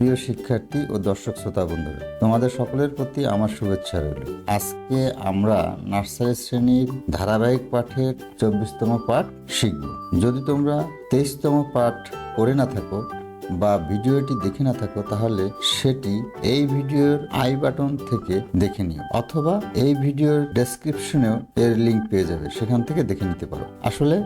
প্রিয় শিক্ষার্থী ও দর্শক শ্রোতা বন্ধুরা, তোমাদের সকলের প্রতি আমার শুভেচ্ছা রইল। আজকে আমরা নার্সারি শ্রেণির ধারাবাহিক পাঠের চব্বিশতম পাঠ শিখব। যদি তোমরা তেইশতম পাঠ করে না থাকো বা ভিডিওটি দেখে না থাকো তাহলে সেটি এই ভিডিওর আই বাটন থেকে দেখে নিও অথবা এই ভিডিওর ডেসক্রিপশনেও এর লিংক পেয়ে যাবে, সেখান থেকে দেখে নিতে পারো। আসলে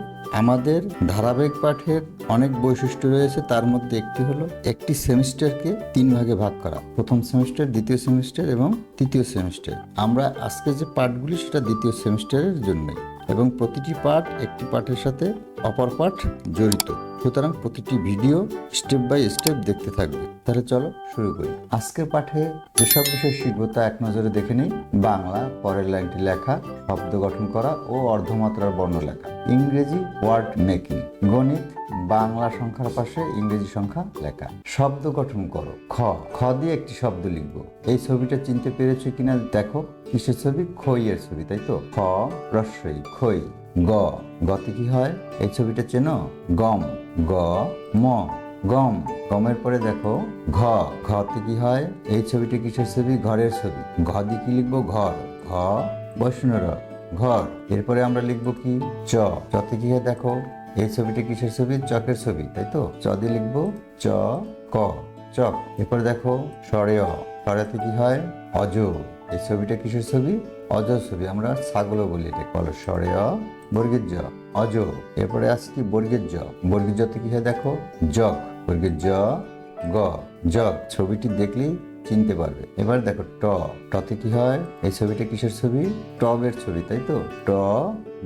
আমাদের ধারাবাহিক পাঠের অনেক বৈশিষ্ট্য রয়েছে, তার মধ্যে একটি হলো একটি সেমিস্টারকে তিন ভাগে ভাগ করা, প্রথম সেমিস্টার, দ্বিতীয় সেমিস্টার এবং তৃতীয় সেমিস্টার। আমরা আজকে যে পাঠগুলি, সেটা দ্বিতীয় সেমিস্টারের জন্যই। এবং প্রতিটি পাঠ একটি পাঠের সাথে অপর পাঠ জড়িত। সুতরাং প্রতিটি ভিডিও স্টেপ বাই স্টেপ দেখতে থাকবে। তাহলে চলো শুরু করি। আজকের পাঠে যেসব বিষয় শিখব তা এক নজরে দেখে নিই। বাংলা, পরের লাইনটি লেখা, শব্দ গঠন করা ও অর্ধমাত্রার বর্ণ লেখা। ইংরেজি ওয়ার্ড মেকিং। গণিত, বাংলা সংখ্যার পাশে ইংরেজি সংখ্যা লেখা। শব্দ গঠন করো, খ। খ দিয়ে একটি শব্দ লিখব। এই ছবিটা চিনতে পেরেছ কিনা দেখো। কিসের ছবি? খইয়ের ছবি, তাই তো? খ রস্বই খই, গ, গতে কি হয়? এই ছবিটা চেনো? গম, গ, ম, গম। গমের পরে দেখো, ঘ, ঘতে কি হয়? এই ছবিটা কিসের ছবি? ঘরের ছবি। ঘ দিয়ে কি লিখব? ঘর। ঘ, বৈষ্ণর, ঘর। এরপরে আমরা লিখব কি? চ। চতে কি হয় দেখো? এই ছবিটা কিসের ছবি? চকের ছবি, তাই তো? চ দিয়ে লিখব, চ, ক, চক। এরপরে দেখো সরে অ সরেতে কি হয়? অজ। এই ছবিটা কিসের ছবি? অজ ছবি, আমরা ছাগলও বলি এটা বলো সরে অ বর্গের জ, অজ। এরপরে আসছে কি বর্গের জ। বর্গের জতে কি হয় দেখো? জগ। বর্গের জ, গ। জগ, ছবিটি দেখলেই চিনতে পারবে। এবার দেখো ট, টতে কি হয়? এই ছবিটা কিসের ছবি? টবের ছবি, তাই তো? ট,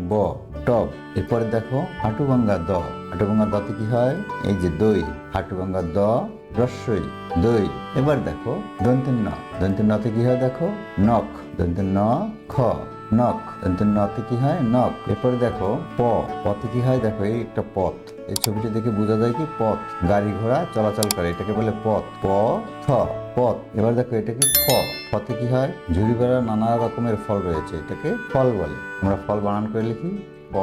ব টব এরপরে দেখো হাঁটুভাঙ্গা দ। হাঁটুভাঙ্গা দতে কি হয়? এই যে দই হাঁটুভাঙ্গা দ রস্যই দই। এবার দেখো দন্তের ন দন্তের নতে কি হয় দেখো? নখ। দন্তের ন খ। নখ। দন্তের নতে কি হয়? নখ। এরপরে দেখো, প। পথে কি হয়? দেখো, এই একটা পথ। এই ছবিটি দেখে বোঝা যায় কি? পথ। গাড়ি ঘোড়া চলাচল করে। এটাকে বলে পথ। প, থ, পথ। এবার দেখো এটা কি ফ ফতে কি হয়? ঝুড়ি বেড়া নানা রকমের ফল রয়েছে। এটাকে ফল বলে। আমরা ফল বানান করে লিখি? প,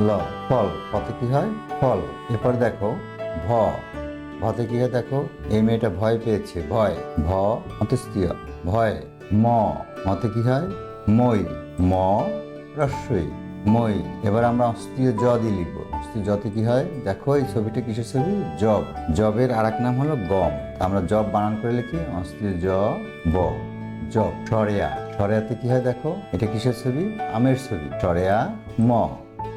ল। ফল। ফতে কি হয়? ফল। এরপর দেখো, ভ। ভতে কি হয় দেখো? এই মেয়েটা ভয় পেয়েছে, ভয়, ভ অন্তস্তীয় ভয়, ম, মতে কি হয়? মই, ম রস্বই মই। এবার আমরা অস্তীয় জ দিয়ে লিখব। অস্তীয় জতে কি হয়? দেখো, এই ছবিটা কিসের ছবি? জব। জবের আর নাম হলো গম। আমরা জব বানান করে লিখি, অস্তীয় জ, ব, জব। সরেয়া। সরেয়াতে কি হয় দেখো? এটা কিসের ছবি? আমের ছবি। সরেয়া, ম।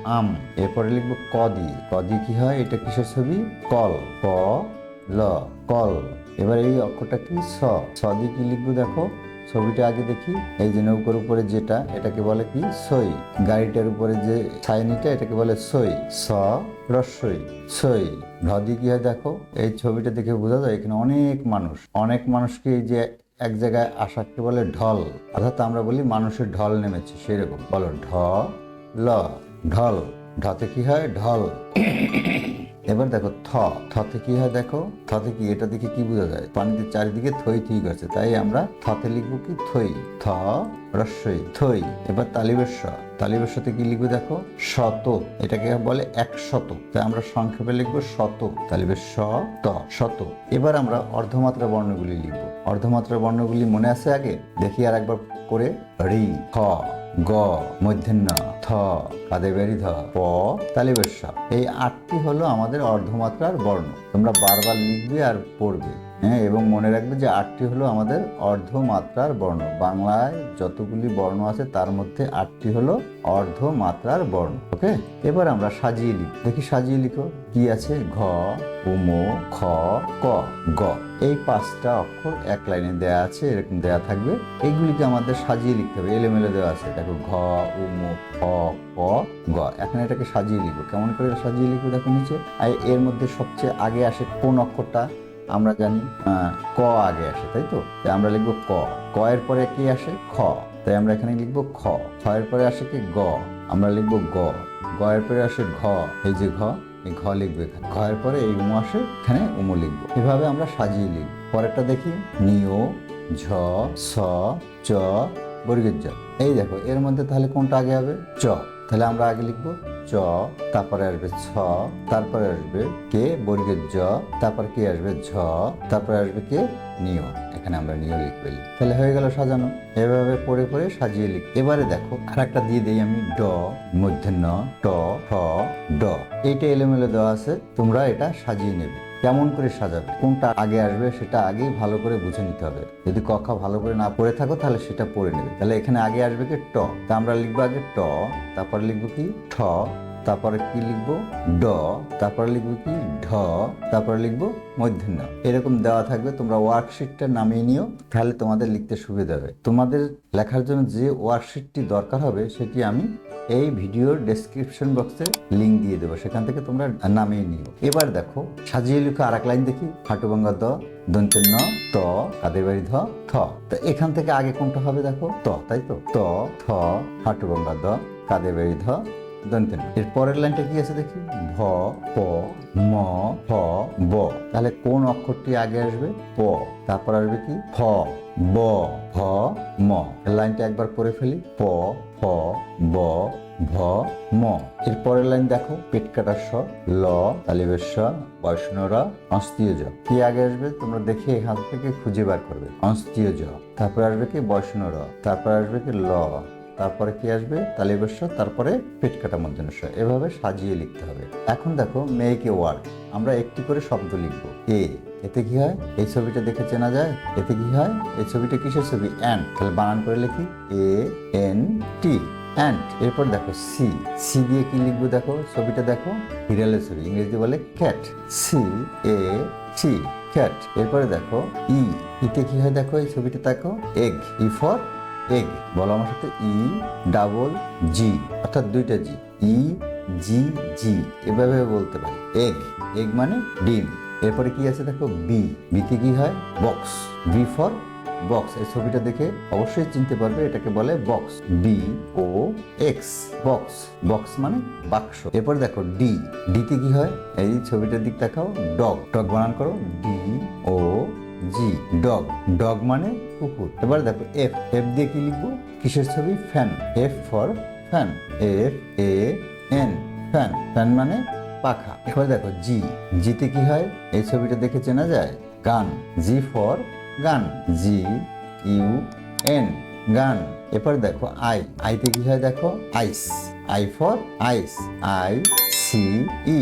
আম। এরপরে লিখব ক দিয়ে ক কি হয়? এটা কিসের ছবি? কল। ক, ল, কল। এবার এই অক্ষরটা কি? স। স দিয়ে কি লিখব দেখো? ছবিটা আগে দেখি। এই যে নৌকার উপরে যেটা, এটাকে বলে কি? সই। গাড়িটার উপরে যে ছাইনিটা, এটাকে বলে সই। স রস্বই সই। দিয়ে কি হয় দেখো? এই ছবিটা দেখে বোঝা যায় এখানে অনেক মানুষ। অনেক মানুষকে এই যে এক জায়গায় আসাকে বলে ঢল। অর্থাৎ আমরা বলি মানুষের ঢল নেমেছে, সেরকম। বলো ঢ, ল। ঢল, ঢতে কি হয়? ঢল। এবার দেখো, থ, থতে কি হয় দেখো? থতে কি, এটা দেখে কি বোঝা যায়? পানিতে চারিদিকে থই ঠিক আছে, তাই আমরা থতে লিখব কি? থই। থ রস্বই থই। এবার তালিবেশ্ব। তালিবেশ্বতে কি লিখব দেখো? শত। এটাকে বলে এক শত তাই আমরা সংক্ষেপে লিখব শত। তালিবের তালিবেশ ত, শত। এবার আমরা অর্ধমাত্রা বর্ণগুলি লিখব। অর্ধমাত্রা বর্ণগুলি মনে আছে আগে? দেখি আর একবার করে। রি খ গ, মধ্যাহ্ন, থ, কাদেবেরি, ধ, প তালিবেশ এই আটটি হলো আমাদের অর্ধমাত্রার বর্ণ। তোমরা বারবার লিখবে আর পড়বে। হ্যাঁ এবং মনে রাখবে যে আটটি হলো আমাদের অর্ধমাত্রার বর্ণ। বাংলায় যতগুলি বর্ণ আছে, তার মধ্যে আটটি হলো অর্ধমাত্রার বর্ণ। ওকে? এবার আমরা সাজিয়ে লিখি দেখি সাজিয়ে লিখো। কি আছে? ঘ উম খ, ক, গ। এই পাঁচটা অক্ষর এক লাইনে দেয়া আছে, এরকম দেয়া থাকবে। এইগুলিকে আমাদের সাজিয়ে লিখতে হবে। এলোমেলো দেওয়া আছে। দেখো, ঘ উম খ, ক, গ। এখন এটাকে সাজিয়ে লিখব। কেমন করে সাজিয়ে লিখব? দেখো নিচে। আর এর মধ্যে সবচেয়ে আগে আসে কোন অক্ষরটা? আমরা জানি ক আগে আসে, তাই তো? তাই আমরা লিখব ক। ক এর পরে কি আসে? খ। তাই আমরা এখানে লিখব খ। খ এর পরে আসে কি? গ। আমরা লিখব গ। গ এর পরে আসে ঘ। এই যে ঘ, এই ঘ লিখব এখানে। ঘ এর পরে এই উমো আসে, এখানে উমো লিখব। এভাবে আমরা সাজিয়ে লিখব। পরেরটা দেখি। নিও ঝ, স, চ বর্গের জ এই দেখো, এর মধ্যে তাহলে কোনটা আগে হবে? চ। তাহলে আমরা আগে লিখব চ, তারপরে আসবে ছ, তারপরে আসবে কে বর্গের জ, তারপর কে আসবে ঝ, তারপরে আসবে কে, নিয়। এখানে আমরা নিয় লিখবে তাহলে হয়ে গেল সাজানো। এভাবে পড়ে পড়ে সাজিয়ে লিখ। এবারে দেখো আর একটা দিয়ে দিই আমি ড মূর্ধন্য ট ড। এইটা এলোমেলো দেওয়া আছে, তোমরা এটা সাজিয়ে নেবে। কেমন করে সাজাবে, কোনটা আগে আসবে সেটা আগেই ভালো করে বুঝে নিতে হবে। যদি কখা ভালো করে না পড়ে থাকো তাহলে সেটা পড়ে নেবে। তাহলে এখানে আগে আসবে কি ট, তা আমরা লিখব আগে ট, তারপরে লিখব কি ঠ, তারপরে কি লিখব ড, তারপরে লিখব কি ঢ, তারপরে লিখব মধ্যাহ্ন এরকম দেওয়া থাকবে, তোমরা ওয়ার্কশিটটা নামিয়ে নিও, তাহলে তোমাদের লিখতে সুবিধা হবে। তোমাদের লেখার জন্য যে ওয়ার্কশিটটি দরকার হবে সেটি আমি এই ভিডিওর ডেসক্রিপশন বক্সে লিংক দিয়ে দেবো, সেখান থেকে তোমরা নামিয়ে নিও। এবার দেখো, সাজিয়ে লিখো আর এক লাইন দেখি। হাটুবঙ্গা দ দন্তেন্ন, ত কাদের বাড়ি ধ, থ। তো এখান থেকে আগে কোনটা হবে দেখো? ত, তাই তো? ত, থ হাটুবঙ্গা দ কাদের বাড়ি ধ, দন্তেন্ন। এর পরের লাইনটা কি আছে দেখি? ভ, প, ম ফ ব। তাহলে কোন অক্ষরটি আগে আসবে? প। তারপর আসবে কি? ফ, ব, ভ, ম। লাইনটা একবার পড়ে ফেলি। প ফ ব, ভ, ম। এর পরের লাইন দেখো, পেট কাটার স ল, তালিবের স বৈষ্ণর অস্তীয় জ। কি আগে আসবে? তোমরা দেখে এখান থেকে খুঁজে বার করবে। অস্তীয় জ। তারপর আসবে কি? বৈষ্ণর তারপর আসবে কি? ল। তারপরে কি আসবে? তালিবের স তারপরে পেট কাটা মধ্যনস্ব এভাবে সাজিয়ে লিখতে হবে। এখন দেখো মেয়েকে ওয়ার্ড আমরা একটি করে শব্দ লিখব। এ। এতে কি হয়? এই ছবিটা দেখে চেনা যায়? এতে কি হয়? এই ছবিটা কিসের ছবি? অ্যান্ড তাহলে বানান করে লিখি। এ এন টি অ্যান্ড এরপর দেখো সি সি দিয়ে কি লিখব দেখো? ছবিটা দেখো। বিড়ালের ছবি। ইংরেজি বলে cat C A T cat এরপরে দেখো ই ইতে কি হয় দেখো? এই ছবিটা দেখো। এগ ই ফর এগ বলো আমার সাথে ই ডাবল জি অর্থাৎ দুইটা জি ই জি জি এভাবে বলতে পারি। এগ এগ মানে ডিম। এরপরে কি আছে দেখো? বি বিতে কি হয়? বক্স বি ফর বক্স এই ছবিটা দেখে অবশ্যই চিনতে পারবে, এটাকে বলে box B O X box box মানে বাক্স। এরপর দেখো ডি ডিতে কি হয়? এই ছবিটার দিক দেখাও ডগ ডগ বানান করো D O G dog dog মানে কুকুর। এবার দেখো এফ এফ দিয়ে কি লিখব? কিসের ছবি? Fan F for fan F A N fan fan মানে পাখা। এবার দেখো জি জিতে কি হয়? এই ছবিটা দেখে চেনা যায়? গান জি ফর গান জি ইউ এন গান। এরপর দেখো আই আইতে কি হয় দেখো? Ice I for ice I C E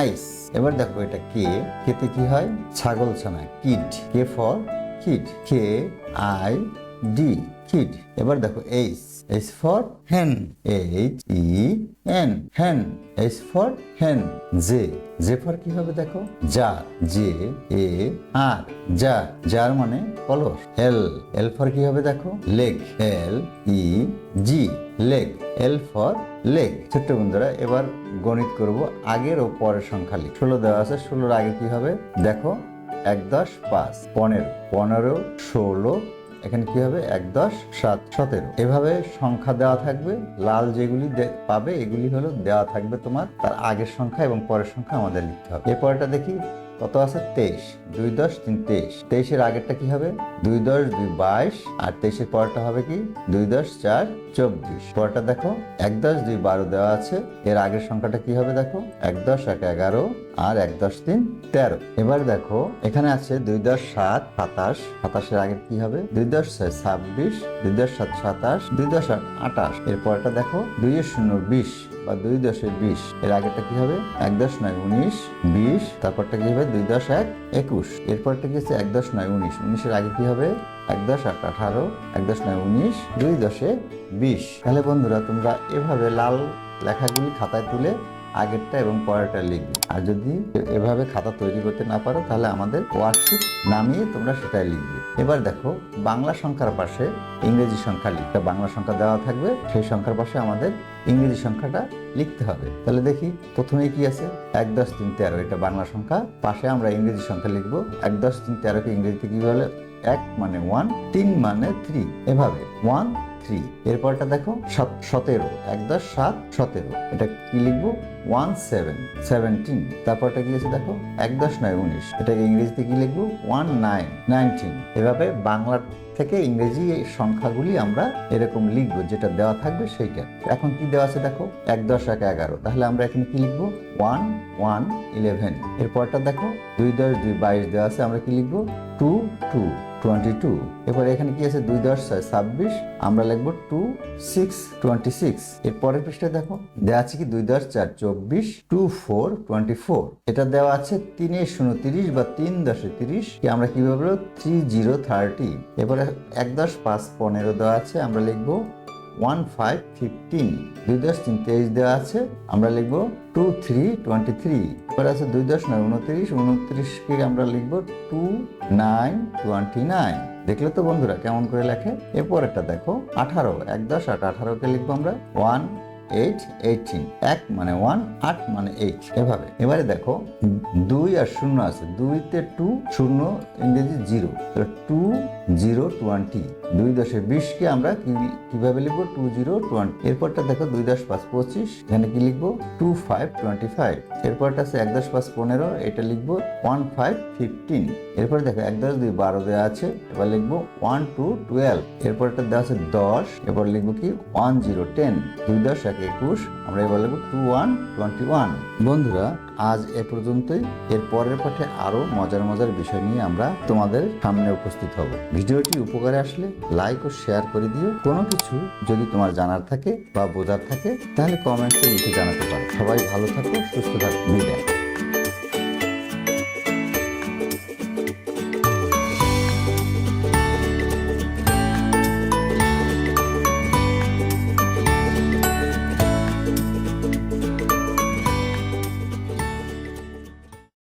ice এবার দেখো এটা কে কেতে কি হয়? ছাগল ছানা kid K for kid K I D kid এবার দেখো H H for hen H E N hen H for hen J J for কি হবে দেখো? যা জে এ আর যা যার মানে কলস এল এল ফর কি হবে দেখো? Leg L E G leg L for leg ছোট্ট বন্ধুরা, এবার গণিত করব আগের ও পরের সংখ্যা লিখ। ষোলো দেওয়া আছে, ষোলোর আগে কি হবে? দেখো, এক দশ পাঁচ। পনেরো। পনেরো, ষোলো এখানে কি হবে? এক, দশ, সাত, সতেরো। এভাবে সংখ্যা দেওয়া থাকবে। লাল যেগুলি পাবে, এগুলি হলো দেওয়া থাকবে তোমার তার আগের সংখ্যা এবং পরের সংখ্যা আমাদের লিখতে হবে। এরপরটা দেখি কত আছে? তেইশ। দুই, দশ, তিন, তেইশ। তেইশের আগেরটা কি হবে? দুই, দশ, দুই, বাইশ। আর তেইশের পরটা হবে কি? দুই, দশ, চার চব্বিশ। পরটা দেখো, এক দশ দুই বারো দেওয়া আছে। এর আগের সংখ্যাটা কি হবে দেখো? এক দশ, এক এগারো আর এক দশ তিন তেরো। এবার দেখো, এখানে আছে দুই দশ সাত সাতাশ। সাতাশের আগে কি হবে? দুই দশ ছয় ছাব্বিশ, দুই দশ সাত সাতাশ, দুই দশ আট আটাশ। এর পরটা দেখো, দুই শূন্য বিশ বা দুই দশে বিশ। এর আগেটা কি হবে? এক দশ নয় উনিশ, বিশ। তারপরটা কি হবে? দুই দশ এক একুশ। এরপরটা কি হচ্ছে? এক দশ নয় উনিশ। উনিশের আগে কি হবে? এক দশ আট আঠারো, এক দশ নয় উনিশ, দুই দশে বিশ। তাহলে বন্ধুরা, তোমরা এভাবে লাল লেখাগুলি খাতায় তুলে আগেরটা এবং পরেরটা লিখবে। আর যদি এভাবে খাতা তৈরি করতে না পারো, তাহলে আমাদের ওয়ার্কশিট নামিয়ে তোমরা সেটাই লিখবে। এবার দেখো, বাংলা সংখ্যার পাশে ইংরেজি সংখ্যা লিখতে বাংলা সংখ্যা দেওয়া থাকবে, সেই সংখ্যার পাশে আমাদের ইংরেজি সংখ্যাটা লিখতে হবে। তাহলে দেখি, প্রথমে কি আছে? এক দশ তিন তেরো, এটা বাংলা সংখ্যা। পাশে আমরা ইংরেজি সংখ্যা লিখব। এক দশ তিন তেরোকে ইংরেজিতে কি বলে? এক মানে ওয়ান তিন মানে থ্রি এভাবে ওয়ান থ্রি এরপরটা দেখো, সাত, সতেরো। এক দশ সাত, সতেরো। এটা কি লিখব? ওয়ান সেভেন সেভেন্টিন তারপরটা কি আছে দেখো? এক দশ নয়, উনিশ। এটাকে ইংরেজিতে কি লিখব? ওয়ান নাইন নাইনটিন এভাবে বাংলার থেকে ইংরেজি এই সংখ্যাগুলি আমরা এরকম লিখব, যেটা দেওয়া থাকবে সেইটা। এখন কি দেওয়া আছে দেখো? এক দশ, এক এগারো। তাহলে আমরা এখানে কি লিখব? ওয়ান ওয়ান ইলেভেন এরপরটা দেখো, দুই দশ, দুই বাইশ দেওয়া আছে, আমরা কি লিখব? Two two twenty two. এবার এখানে কি আছে? দুই দশ ছয় ছাব্বিশ। আমরা লিখব টু সিক্স টোয়েন্টি সিক্স। এর পরের পৃষ্ঠায় দেখো। দেওয়া আছে কি? দুই দশ চার চব্বিশ। Two four twenty four. এটা দেওয়া আছে তিনে শূন্য তিরিশ বা তিন দশে তিরিশ। কি আমরা কীভাবে বলব? Three zero thirty. এরপরে এক দশ পাঁচ পনেরো দেওয়া আছে। আমরা লিখব ওয়ান ফাইভ ফিফটিন দুই দশ তিন তেইশ দেওয়া আছে, আমরা লিখব টু থ্রি টোয়েন্টি থ্রি এরপরে আছে দুই দশ নয়, উনত্রিশ, উনত্রিশকে আমরা লিখব টু নাইন টোয়েন্টি নাইন দেখলে তো বন্ধুরা কেমন করে লেখে? এরপর একটা দেখো, আঠারো, এক দশ আট আঠারোকে লিখব আমরা ওয়ান এইট এইটিন এক মানে ওয়ান আট মানে এইট এভাবে। এবারে দেখো, দুই আর শূন্য আছে। দুইতে টু শূন্য, ইংরেজি জিরো টু জিরো টোয়েন্টি দুই দশে বিশকে আমরা কীভাবে লিখব? টু জিরো টোয়েন্টি এরপরটা দেখো, দুই দশ পাঁচ পঁচিশ। এখানে কি লিখব? টু ফাইভ টোয়েন্টি ফাইভ এরপরটা আছে এক দশ পাঁচ পনেরো। এটা লিখব ওয়ান ফাইভ ফিফটিন এরপর দেখো, এক দশ দুই বারো দেওয়া আছে। এবার লিখব ওয়ান টু টুয়েলভ এরপরটা দেওয়া আছে দশ। এবার লিখব কি? ওয়ান জিরো টেন দুই দশ, এক একুশ, আমরা এবার লিখব টু ওয়ান টোয়েন্টি ওয়ান বন্ধুরা, আজ এ পর্যন্তই। এর পরের পাঠে আরও মজার মজার বিষয় নিয়ে আমরা তোমাদের সামনে উপস্থিত হব। ভিডিওটি উপকারে আসলে লাইক ও শেয়ার করে দিও। কোনো কিছু যদি তোমার জানার থাকে বা বোঝার থাকে, তাহলে কমেন্টে লিখে জানাতে পারো। সবাই ভালো থাকো, সুস্থ থাকো। বিদায়।